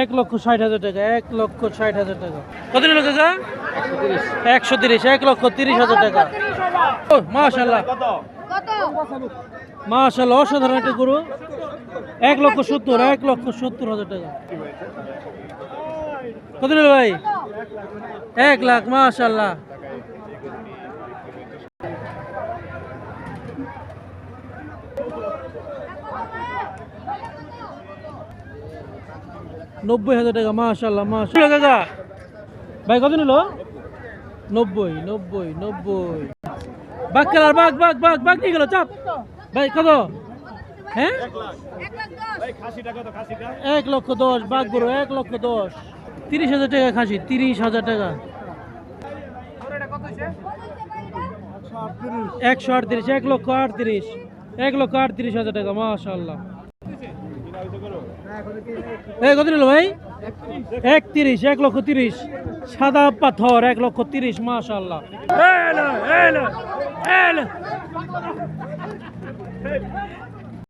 এক লক্ষ ষাট হাজার টাকা, এক লক্ষ ষাট হাজার টাকা। কত নিল কাকা একশো তিরিশ, এক লক্ষ তিরিশ হাজার টাকা। ও মাশাল্লাহ মাশাল্লাহ অসাধারণ একটা গরু। এক লক্ষ সত্তর, এক লক্ষ সত্তর হাজার টাকা। কত ভাই? এক লাখ মাশাল্লাহ নব্বই হাজার টাকা মাশাল্লাহ মাশাল্লাহ কাকা, ভাই, কত নিল? নব্বই নব্বই নব্বই। বাঘ খেলার বাঘ বাঘ বাঘ বাঘ নিয়ে গেল, চাপ। ভাই, কত? হ্যাঁ? এক লক্ষ দশ, বাঘ গরু, এক লক্ষ দশ। তিরিশ হাজার টাকা খাসি, তিরিশ হাজার টাকা। একশো আটত্রিশ, এক লক্ষ আটত্রিশ, এক লক্ষ আটত্রিশ হাজার টাকা মাশাল্লাহ কত নিল এক লক্ষ তিরিশ। সাদা পাথর এক লক্ষ তিরিশ মাশাল্লাহ